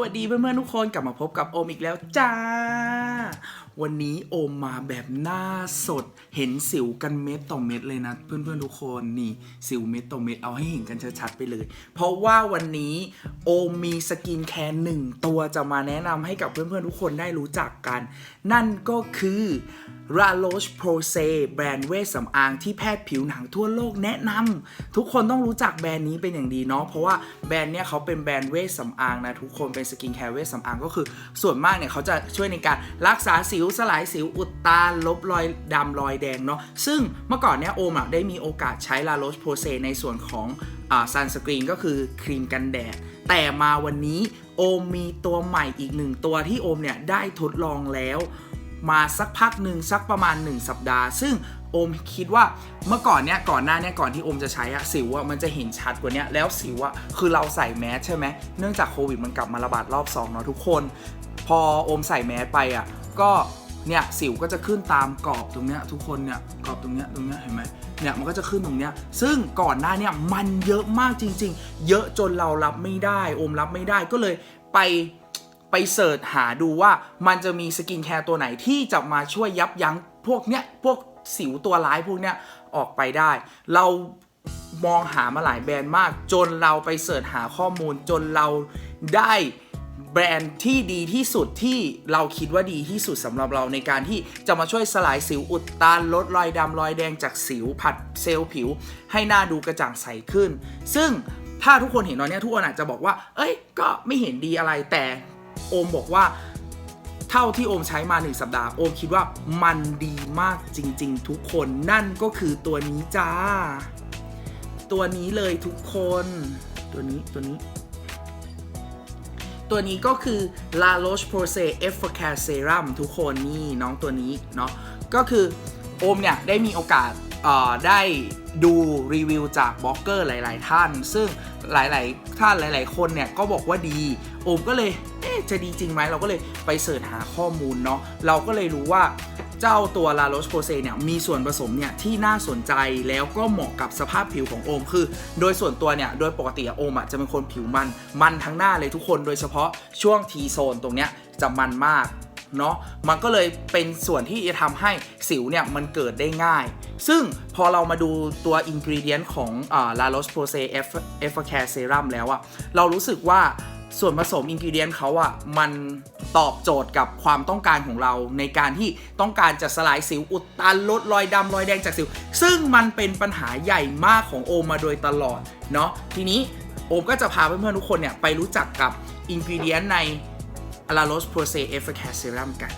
วัสดีเพื่อนๆทุกคนกลับมาพบกับโอมอีกแล้วจ้า วันนี้โอมมาแบบหน้าสด เห็นสิวกันเม็ดต่อเม็ดเลยนะ เพื่อนๆทุกคนนี่สิวเม็ดต่อเม็ดเอาให้เห็นกันชัดๆไปเลย เพราะว่าวันนี้โอมีสกินแคร์หนึ่งตัวจะมาแนะนำให้กับเพื่อนๆทุกคนได้รู้จักกัน นั่นก็คือ r a l o c h p r o s e แบรนด์เวชสำอางที่แพทย์ผิวหนังทั่วโลกแนะนำทุกคนต้องรู้จักแบรนด์นี้เป็นอย่างดีเนาะเพราะว่าแบรนด์เนี้ยเขาเป็นแบรนด์เวชสำอางนะทุกคนเป็นสกินแคร์เวชสำอางก็คือ ส่วนมากเนี่ยเขาจะช่วยในการรักษาสิวสลายสิวอุดตันลบรอยดำรอยแดงเนาะซึ่งเมื่อก่อนเนี่ยโอมได้มีโอกาสใช้ La Roche Posay ในส่วนของซันสกรีนก็คือครีมกันแดด แต่มาวันนี้โอมมีตัวใหม่อีกหนึ่งตัวที่โอมเนี่ยได้ทดลองแล้ว มาสักพักหนึ่งสักประมาณ 1 สัปดาห์ ซึ่งโอมคิดว่าเมื่อก่อนเนี้ยก่อนหน้าเนี้ยก่อนที่โอมจะใช้อะสิวอะมันจะเห็นชัดกว่านี้แล้วสิวอะคือเราใส่แมสใช่ไหมเนื่องจากโควิดมันกลับมาระบาดรอบ2เนาะทุกคน พอโอมใส่แมสไปอะก็ เนี่ยสิวก็จะขึ้นตามกรอบตรงเนี้ยทุกคนเนี่ยกรอบตรงเนี้ยตรงเนี้ยเห็นไหมเนี่ยมันก็จะขึ้นตรงเนี้ยซึ่งก่อนหน้าเนี่ยมันเยอะมากจริง ๆ เยอะจนเรารับไม่ได้อมรับไม่ได้ก็เลยไปไปเสิร์ชหาดูว่ามันจะมีสกินแคร์ตัวไหนที่จะมาช่วยยับยั้งพวกเนี้ยพวกสิวตัวร้ายพวกเนี้ยออกไปได้ เรามองหามาหลายแบรนด์มาก จนเราไปเสิร์ชหาข้อมูลจนเราได้ แบรนด์ที่ดีที่สุดที่เราคิดว่าดีที่สุดสำหรับเราในการที่จะมาช่วยสลายสิวอุดตันลดรอยดำรอยแดงจากสิวผัดเซลล์ผิว ให้หน้าดูกระจ่างใสขึ้น ซึ่งถ้าทุกคนเห็นตอนนี้ทุกคนอาจจะบอกว่า เอ้ย ก็ไม่เห็นดีอะไรแต่โอมบอกว่าเท่าที่โอมใช้มา 1 สัปดาห์โอมคิดว่ามันดีมากจริง ๆ ทุกคนนั่นก็คือตัวนี้จ้า ตัวนี้เลยทุกคน ตัวนี้ตัวนี้ ตัวนี้ก็คือ La Roche Posay e f f o c a r e Serum ทุกคนนี่น้องตัวนี้เนาะก็คือโอมเนี่ยได้มีโอกาสได้ดูรีวิวจากบล็อกเกอร์หลาย ๆ ท่าน ซึ่งหลาย ๆ ท่านหลาย ๆ คนเนี่ยก็บอกว่าดี โอมก็เลยเจะดีจริงไหมเราก็เลยไปเสิร์ชหาข้อมูลเนาะเราก็เลยรู้ว่า เจ้าตัว La Roche Posay เนี่ยมีส่วนผสมเนี่ยที่น่าสนใจแล้วก็เหมาะกับสภาพผิวของโอม คือ โดยส่วนตัวเนี่ยโดยปกติอะโอมอะจะเป็นคนผิวมันมันทั้งหน้าเลยทุกคนโดยเฉพาะช่วง T โซนตรงเนี้ยจะมันมากเนาะมันก็เลยเป็นส่วนที่จะทำให้สิวเนี่ยมันเกิดได้ง่าย ซึ่งพอเรามาดูตัวอินก e เดียนของอ่า La Roche Posay Efficare Serum แล้วอะเรารู้สึกว่าส่วนผสมอินก e เดียนเขาอะมัน ตอบโจทย์กับความต้องการของเราในการที่ต้องการจะสลายสิวอุดตันลดรอยดำรอยแดงจากสิว ซึ่งมันเป็นปัญหาใหญ่มากของโอมมาโดยตลอดเนาะทีนี้โอมก็จะพาเพื่อนๆทุกคนเนี่ยไปรู้จักกับอินก e เดียนใน La Roche Posay Efficace Serum กัน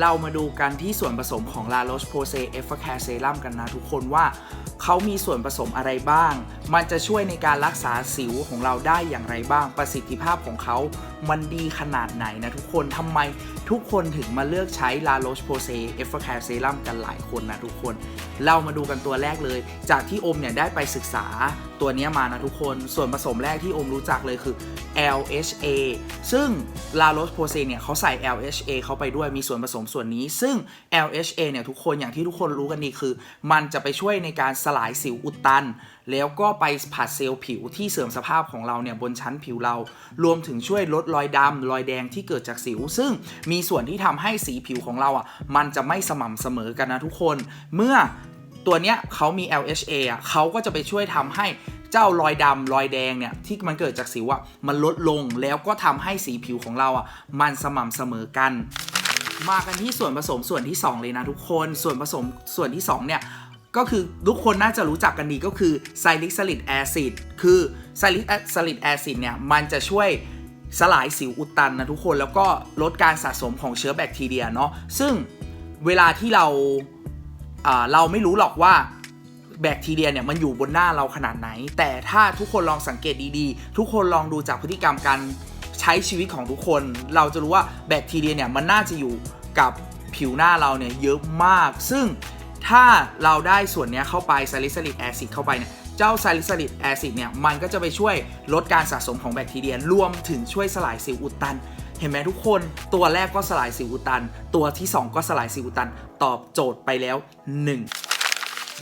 เรามาดูกันที่ส่วนผสมของ La Roche Posay Efficace Serum กันนะทุกคนว่าเขามีส่วนผสมอะไรบ้างมันจะช่วยในการรักษาสิวของเราได้อย่างไรบ้าง ประสิทธิภาพของเขา มันดีขนาดไหนนะทุกคนทำไมทุกคนถึงมาเลือกใช้ La Roche Posay Efficace Serum กันหลายคนนะทุกคน เรามาดูกันตัวแรกเลย จากที่อมเนี่ยได้ไปศึกษาตัวนี้มานะทุกคน ส่วนผสมแรกที่อมรู้จักเลยคือ LHA ซึ่ง La Roche Posay เนี่ยเขาใส่ LHA เข้าไปด้วยมีส่วนผสมส่วนนี้ ซึ่ง LHA เนี่ยทุกคนอย่างที่ทุกคนรู้กันดีคือ มันจะไปช่วยในการสลายสิวอุดตัน แล้วก็ไปผัดเซลล์ผิวที่เสื่อมสภาพของเราเนี่ยบนชั้นผิวเรา รวมถึงช่วยลดรอยดำรอยแดงที่เกิดจากสิว ซึ่งมีส่วนที่ทำให้สีผิวของเราอะมันจะไม่สม่ำเสมอกันนะทุกคน เมื่อตัวเนี้ยเขามี LHA อะเขาก็จะไปช่วยทำให้เจ้ารอยดำรอยแดงเนี่ยที่มันเกิดจากสิวอะมันลดลงแล้วก็ทำให้สีผิวของเราอะมันสม่ำเสมอกัน มากันที่ส่วนผสมส่วนที่ 2 เลยนะทุกคน ส่วนผสมส่วนที่ 2 เนี่ย ก็คือทุกคนน่าจะรู้จักกันดีก็คือไซลิกซาลิดแอซิดคือไซลิกซาลิดแอซิดเนี่ยมันจะช่วยสลายสิวอุดตันนะทุกคนแล้วก็ลดการสะสมของเชื้อแบคทีเรียเนาะซึ่งเวลาที่เราอ่าเราไม่รู้หรอกว่าแบคทีเรียเนี่ยมันอยู่บนหน้าเราขนาดไหน แต่ถ้าทุกคนลองสังเกตดีๆ ทุกคนลองดูจากพฤติกรรมการใช้ชีวิตของทุกคน เราจะรู้ว่าแบคทีเรียเนี่ยมันน่าจะอยู่กับผิวหน้าเราเนี่ยเยอะมาก ซึ่ง ถ้าเราได้ส่วนนี้เข้าไปซาลิซิลิกแอซิดเข้าไปเนี่ยเจ้าซาลิซิลิกแอซิดเนี่ยมันก็จะไปช่วยลดการสะสมของแบคทีเรียรวมถึงช่วยสลายสิวอุดตัน เห็นไหมทุกคน ตัวแรกก็สลายสิวอุดตัน ตัวที่ 2 ก็สลายสิวอุดตัน ตอบโจทย์ไปแล้ว 1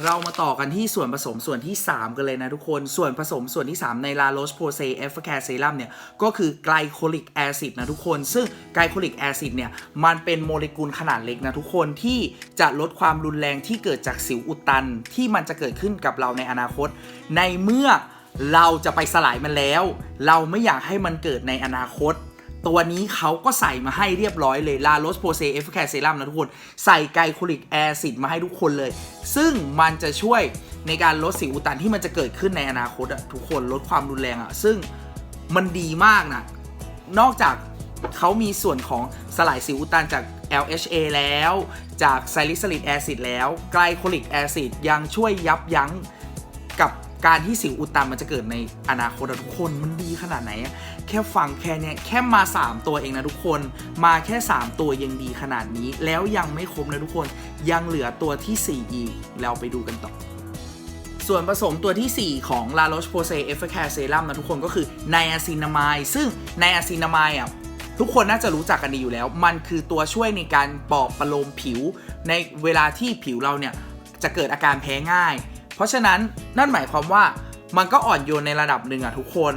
เรามาต่อกันที่ส่วนผสมส่วนที่ 3 กันเลยนะทุกคน ส่วนผสมส่วนที่ 3 ใน La Roche Posay e f f a c a r e Serum เนี่ย ก็คือไกลโคลิกแอซิดนะทุกคน ซึ่งไกลโคลิกแอซิดเนี่ย มันเป็นโมเลกุลขนาดเล็กนะทุกคนที่จะลดความรุนแรงที่เกิดจากสิวอุดตัน ที่มันจะเกิดขึ้นกับเราในอนาคต ในเมื่อเราจะไปสลายมันแล้ว เราไม่อยากให้มันเกิดในอนาคต ตัวนี้เขาก็ใส่มาให้เรียบร้อยเลยลาโรสโพเซเอฟแคร์เซรั่มนะทุกคน ใส่ไกลโคลิกแอซิดมาให้ทุกคนเลย ซึ่งมันจะช่วยในการลดสิวอุดตันที่มันจะเกิดขึ้นในอนาคตอะทุกคนลดความรุนแรงอะซึ่งมันดีมากนะ นอกจากเขามีส่วนของสลายสิวอุดตันจาก LHA แล้ว จากไซลิซิลิกแอซิดแล้วไกลโคลิกแอซิดยังช่วยยับยั้งกับ การที่สิวอุดตันมันจะเกิดในอนาคตอะทุกคนมันดีขนาดไหนอะแค่ฟังแค่เนี้ยแค่มา 3 ตัวเองนะทุกคน มาแค่ 3 ตัวยังดีขนาดนี้ แล้วยังไม่ครบนะทุกคนยังเหลือตัวที่ 4 อีกแล้วไปดูกันต่อส่วนผสมตัวที่ 4 ของ La Roche-Posay Efficacare Serum นะทุกคนก็คือ Niacinamide ซึ่ง Niacinamide อะทุกคนน่าจะรู้จักกันดีอยู่แล้ว มันคือตัวช่วยในการปลอบประโลมผิว ในเวลาที่ผิวเราเนี่ยจะเกิดอาการแพ้ง่าย เพราะฉะนั้นนั่นหมายความว่ามันก็อ่อนโยนในระดับหนึ่งอะทุกคน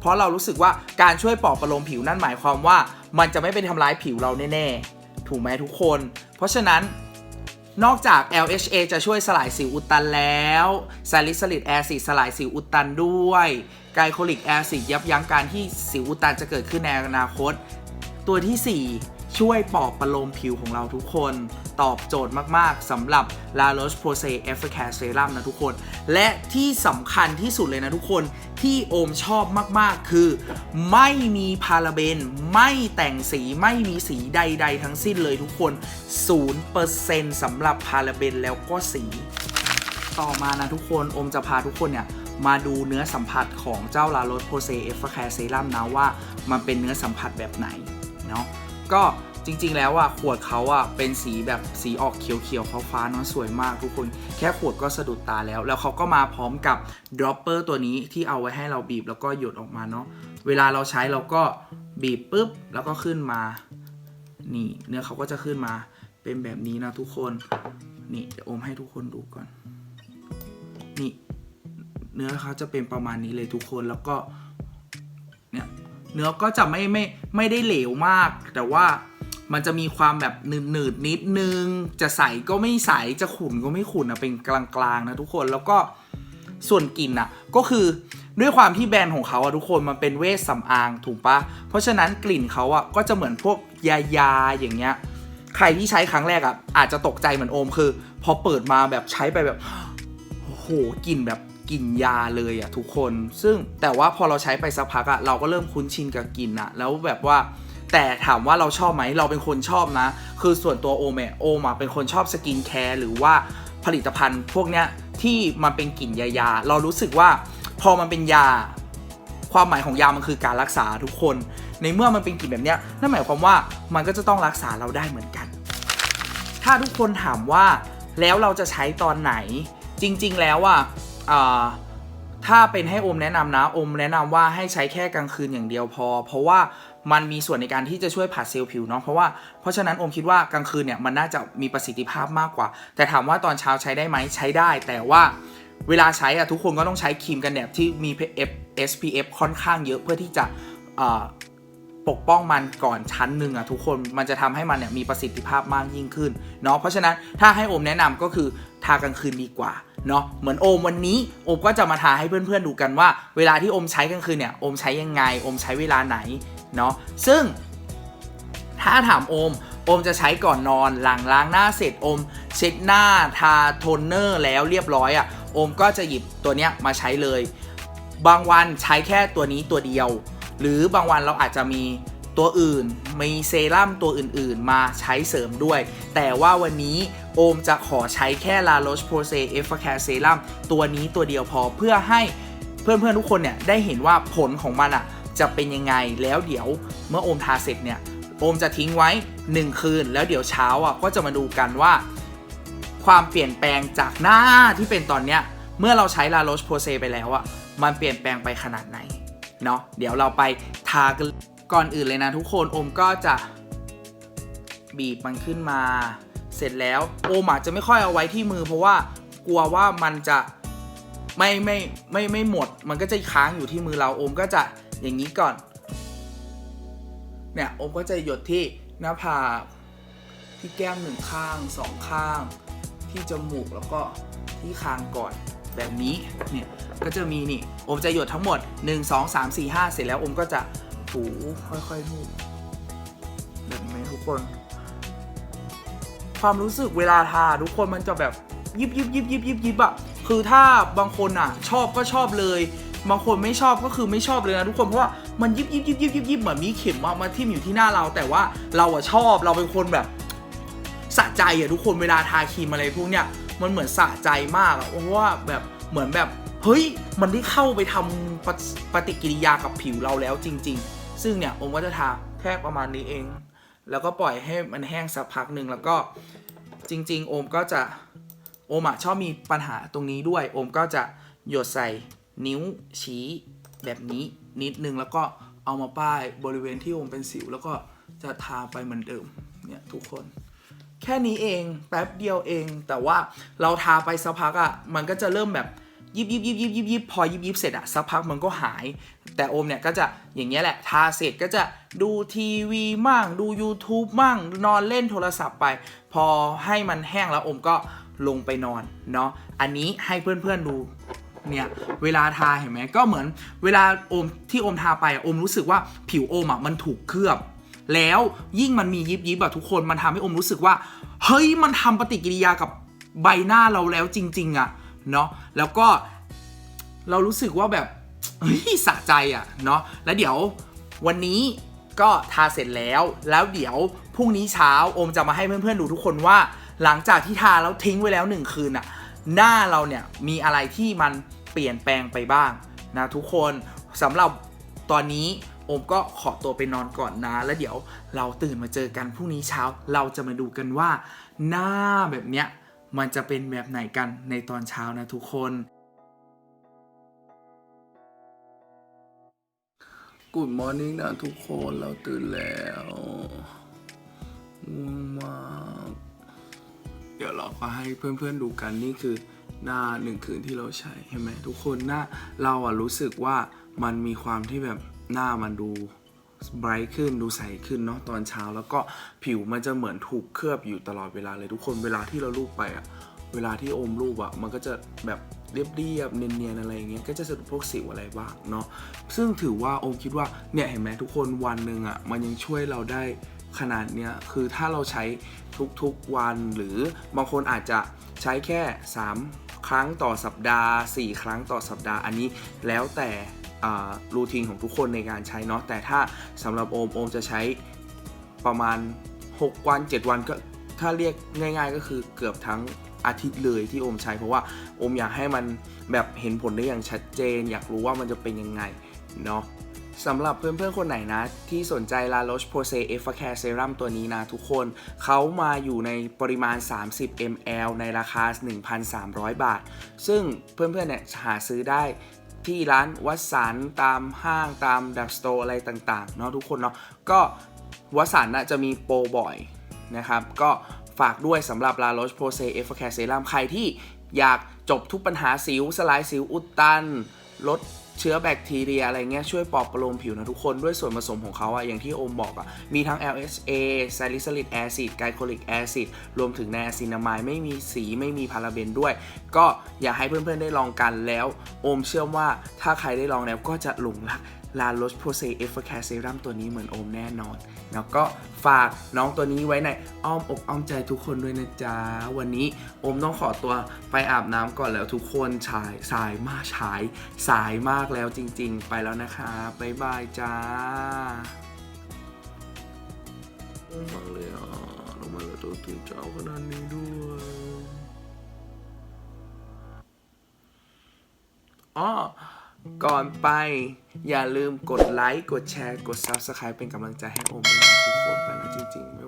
เพราะเรารู้สึกว่าการช่วยปลอบประโลมผิวนั่นหมายความว่า มันจะไม่ไปทำร้ายผิวเราแน่ๆ ถูกไหมทุกคน เพราะฉะนั้นนอกจาก LHA จะช่วยสลายสิวอุดตันแล้วซาลิซิลิกแอซิดสลายสิวอุดตันด้วยไกลโคลิกแอซิดยับยั้งการที่สิวอุดตันจะเกิดขึ้นในอนาคต ตัวที่ 4 ช่วยปลอบประโลมผิวของเราทุกคน ตอบโจทย์มากๆสำหรับ La Roche Posay Efficacare Serum นะทุกคน และที่สำคัญที่สุดเลยนะทุกคนที่โอมชอบมากๆ คือ ไม่มีพาราเบน ไม่แต่งสีไม่มีสีใด ๆ ทั้งสิ้นเลยทุกคน 0%สำหรับพาราเบนแล้วก็สี ต่อมานะทุกคนโอมจะพาทุกคนเนี่ยมาดูเนื้อสัมผัสของเจ้าลาโรสโพเซเอฟแคร์เซรั่มนะว่า มันเป็นเนื้อสัมผัสแบบไหนเนาะ ก็จริง ๆ แล้วอะขวดเขาอะเป็นสีแบบสีออกเขียวๆฟ้าๆเนาะสวยมากทุกคน แค่ขวดก็สะดุดตาแล้ว แล้วเขาก็มาพร้อมกับดรอปเปอร์ตัวนี้ที่เอาไว้ให้เราบีบแล้วก็หยดออกมาเนาะเวลาเราใช้เราก็บีบปุ๊บแล้วก็ขึ้นมา นี่เนื้อเขาก็จะขึ้นมาเป็นแบบนี้นะทุกคนนี่เดี๋ยวอมให้ทุกคนดูก่อน นี่ เนื้อเขาจะเป็นประมาณนี้เลยทุกคนแล้วก็เนี่ย เนื้อก็จะไม่ไม่ไม่ได้เหลวมาก แต่ว่ามันจะมีความแบบหนืดหนืดๆนิดนึง จะใสก็ไม่ใส จะขุ่นก็ไม่ขุ่นนะเป็นกลางๆนะทุกคน แล้วก็ส่วนกลิ่นอะ ก็คือด้วยความที่แบรนด์ของเขาอะทุกคนมันเป็นเวชสำอางถูกปะเพราะฉะนั้นกลิ่นเขาอะก็จะเหมือนพวกยายาอย่างเงี้ย ใครที่ใช้ครั้งแรกอะอาจจะตกใจเหมือนโอมคือ พอเปิดมาแบบใช้ไปแบบโอ้โหกลิ่นแบบ กลิ่นยาเลยอะทุกคน ซึ่งแต่ว่าพอเราใช้ไปสักพักอะเราก็เริ่มคุ้นชินกับกลิ่นอะแล้วแบบว่าแต่ถามว่าเราชอบไหมเราเป็นคนชอบนะ คือส่วนตัวโอมเนี่ยโอมอะเป็นคนชอบสกินแคร์หรือว่าผลิตภัณฑ์พวกเนี้ยที่มันเป็นกลิ่นยาๆเรารู้สึกว่าพอมันเป็นยา ความหมายของยามันคือการรักษาทุกคน ในเมื่อมันเป็นกลิ่นแบบเนี้ยนั่นหมายความว่ามันก็จะต้องรักษาเราได้เหมือนกัน ถ้าทุกคนถามว่าแล้วเราจะใช้ตอนไหน จริง ๆ แล้วอะ ถ้าเป็นให้อมแนะนำนะอมแนะนำว่าให้ใช้แค่กลางคืนอย่างเดียวพอ เพราะว่ามันมีส่วนในการที่จะช่วยผัดเซลล์ผิวเนาะเพราะว่าเพราะฉะนั้นอมคิดว่ากลางคืนเนี่ยมันน่าจะมีประสิทธิภาพมากกว่า แต่ถามว่าตอนเช้าใช้ได้ไหมใช้ได้ แต่ว่าเวลาใช้อะทุกคนก็ต้องใช้ครีมกันแดดที่มี SPF ค่อนข้างเยอะเพื่อที่จะ ปกป้องมันก่อนชั้นหนึ่งอะทุกคนมันจะทำให้มันเนี่ยมีประสิทธิภาพมากยิ่งขึ้นเนาะเพราะฉะนั้นถ้าให้โอมแนะนำก็คือทากลางคืนดีกว่าเนาะเหมือนโอมวันนี้โอมก็จะมาทาให้เพื่อนๆดูกันว่า เวลาที่โอมใช้กลางคืนเนี่ยโอมใช้ยังไงโอมใช้เวลาไหนเนาะซึ่ง ถ้าถามโอมโอมจะใช้ก่อนนอนหลังล้างหน้าเสร็จโอม เช็ดหน้าทาโทนเนอร์แล้วเรียบร้อยอะ่ะโอมก็จะหยิบตัวเนี้ยมาใช้เลย บางวันใช้แค่ตัวนี้ตัวเดียว หรือบางวันเราอาจจะมีตัวอื่น มีเซรั่มตัวอื่นๆ มาใช้เสริมด้วย แต่ว่าวันนี้โอมจะขอใช้แค่ La Roche Posay Efficacare Serum ตัวนี้ตัวเดียวพอเพื่อให้เพื่อนๆทุกคนเนี่ยได้เห็นว่าผลของมันอะจะเป็นยังไงแล้วเดี๋ยวเมื่อโอมทาเสร็จเนี่ยโอมจะทิ้งไว้ 1 คืน แล้วเดี๋ยวเช้าอะก็จะมาดูกันว่า ความเปลี่ยนแปลงจากหน้าที่เป็นตอนเนี้ยเมื่อเราใช้ลาโรชโพเซไปแล้วอะมันเปลี่ยนแปลงไปขนาดไหน เนาะเดี๋ยวเราไปทากันก่อนอื่นเลยนะทุกคนโอมก็จะบีบมันขึ้นมา เสร็จแล้วโอมอาจจะไม่ค่อยเอาไว้ที่มือ เพราะว่ากลัวว่ามันจะไม่ไม่ไม่ไม่หมด มันก็จะค้างอยู่ที่มือเราโอมก็จะอย่างนี้ก่อน เนี่ยโอมก็จะหยดที่หน้าผากที่แก้มหนึ่งข้างสองข้าง ที่จมูกแล้วก็ที่คางก่อน แบบนี้เนี่ยก็จะมีนี่อมจะหยดทั้งหมด 1 2 3 4 5 เสร็จแล้วอมก็จะถูค่อยๆลูบแบบนี้ทุกคน ความรู้สึกเวลาทาทุกคนมันจะแบบยิบยิบยิบยิบยิบยิบอะคือถ้าบางคนอะชอบก็ชอบเลย บางคนไม่ชอบก็คือไม่ชอบเลยนะทุกคนเพราะว่ามันยิบยิบยิบยิบยิบยิบเหมือนมีเข็มมามาทิ่มอยู่ที่หน้าเรา แต่ว่าเราอะชอบเราเป็นคนแบบสะใจอะทุกคนเวลาทาครีมอะไรพวกเนี้ย มันเหมือนสะใจมากอะเพราะว่าแบบเหมือนแบบเฮ้ยมันได้เข้าไปทำปฏิปฏิกิริยากับผิวเราแล้วจริง ๆ ซึ่งเนี่ยผมก็จะทาแค่ประมาณนี้เอง แล้วก็ปล่อยให้มันแห้งสักพักหนึ่งแล้วก็จริง ๆ โอมก็จะโอมอะชอบมีปัญหาตรงนี้ด้วย โอมก็จะหยดใส่นิ้วชี้แบบนี้นิดนึงแล้วก็เอามาป้ายบริเวณที่โอมเป็นสิว แล้วก็จะทาไปเหมือนเดิมเนี่ยทุกคน แค่นี้เองแป๊บเดียวเอง แต่ว่าเราทาไปสักพักอะ่ะมันก็จะเริ่มแบบยิบยิบยิบยิบยิบยิบพอยิบยิบเสร็จอะสักพักมันก็หาย แต่โอมเนี่ยก็จะอย่างเงี้ยแหละ ทาเสร็จก็จะดูทีวีมั่งดู YouTube มั่งนอนเล่นโทรศัพท์ไป พอให้มันแห้งแล้วโอมก็ลงไปนอนเนาะอันนี้ให้เพื่อนๆดูเนี่ยเวลาทาเห็นไหมก็เหมือนเวลาโอมที่โอมทาไปอะโอมรู้สึกว่าผิวโอมอะมันถูกเคลือบ แล้วยิ่งมันมียิบยิบแบบทุกคนมันทำให้อมรู้สึกว่า เฮ้ยมันทำปฏิกิริยากับใบหน้าเราแล้วจริง ๆอะเนาะแล้วก็เรารู้สึกว่าแบบเฮ้ยสะใจอะเนาะแล้วเดี๋ยววันนี้ก็ทาเสร็จแล้ว แล้วเดี๋ยวพรุ่งนี้เช้าอมจะมาให้เพื่อนๆดูทุกคนว่า หลังจากที่ทาแล้วทิ้งไว้แล้วหนึ่งคืนอะหน้าเราเนี่ยมีอะไรที่มันเปลี่ยนแปลงไปบ้างนะทุกคนสำหรับตอนนี้ โอมก็ขอตัวไปนอนก่อนนะ แล้วเดี๋ยวเราตื่นมาเจอกันพรุ่งนี้เช้า เราจะมาดูกันว่า หน้าแบบเนี้ยมันจะเป็นแบบไหนกันในตอนเช้านะทุกคน Good morning นะทุกคนเราตื่นแล้วง่วงมาก เดี๋ยวเราก็ให้เพื่อนๆดูกันนี่คือหน้าหนึ่งคืนที่เราใช้เห็นไหมทุกคนหน้าเราอะรู้สึกว่ามันมีความที่แบบ หน้ามันดูไบรท์ขึ้นดูใสขึ้นเนาะตอนเช้าแล้วก็ผิวมันจะเหมือนถูกเคลือบอยู่ตลอดเวลาเลยทุกคนเวลาที่เราลูบไปอะเวลาที่อมรูปอะมันก็จะแบบเรียบๆเนียนๆอะไรอย่างเงี้ยก็จะสะดุดพวกสิวอะไรบ้างเนาะซึ่งถือว่าโอมคิดว่าเนี่ยเห็นไหมทุกคนวันหนึ่งอะมันยังช่วยเราได้ขนาดเนี้ยคือถ้าเราใช้ทุกๆวันหรือบางคนอาจจะใช้แค่ 3 ครั้งต่อสัปดาห์ 4 ครั้งต่อสัปดาห์อันนี้แล้วแต่ รูทีนของทุกคนในการใช้เนาะแต่ถ้าสำหรับโอมโอมจะใช้ประมาณ 6 วัน 7 วันก็ถ้าเรียกง่าย ๆ ก็คือเกือบทั้งอาทิตย์เลยที่โอมใช้เพราะว่าโอมอยากให้มันแบบเห็นผลได้อย่างชัดเจน อยากรู้ว่ามันจะเป็นยังไงเนาะสำหรับเพื่อนๆ คนไหนนะ ที่สนใจ La Roche Posay e f f a c a r e Serum ตัวนี้นะทุกคน เขามาอยู่ในปริมาณ 30 ml ในราคา 1,300 บาท ซึ่งเพื่อนๆเนี่ยหาซื้อได้ ที่ร้านวัสันต์ตามห้างตามดับสโตร์อะไรต่างๆเนาะทุกคนเนาะก็วัสันต์น่ะจะมีโปรบ่อยนะครับ ก็ฝากด้วยสำหรับ La Roche Posay e f f a c a r e Serum ใครที่อยากจบทุกปัญหาสิวสลายสิวอุดตัน ลด เชื้อแบคทีเรียอะไรเงี้ยช่วยปลอบประโลมผิวนะทุกคนด้วยส่วนผสมของเขาอะอย่างที่โอมบอกอะมีทั้ง LSA salicylic acid glycolic acid รวมถึงแนซินามายไม่มีสีไม่มีพาราเบนด้วย ก็อยากให้เพื่อนๆได้ลองกันแล้ว โอมเชื่อว่าถ้าใครได้ลองแล้วก็จะหลงรัก ลาโรชโพเซเอฟเฟอร์แคร์เซรั่มตัวนี้เหมือนโอมแน่นอน แล้วก็ฝากน้องตัวนี้ไว้ในอ้อมอกอ้อมใจทุกคนด้วยนะจ๊ะ วันนี้โอมต้องขอตัวไปอาบน้ำก่อนแล้วทุกคนชายสายมากชายสายมากแล้วจริง ๆ ไปแล้วนะคะบ๊ายบายจ้าง่วงเลยอะลงมาแล้วตัวตื่นเช้าขนาดนี้ด้วยอ๋อ ก่อนไปอย่าลืมกดไลค์ กดแชร์ กด Subscribe เป็นกำลังใจให้โอมด้วยนะทุกคนไปแล้วจริงๆ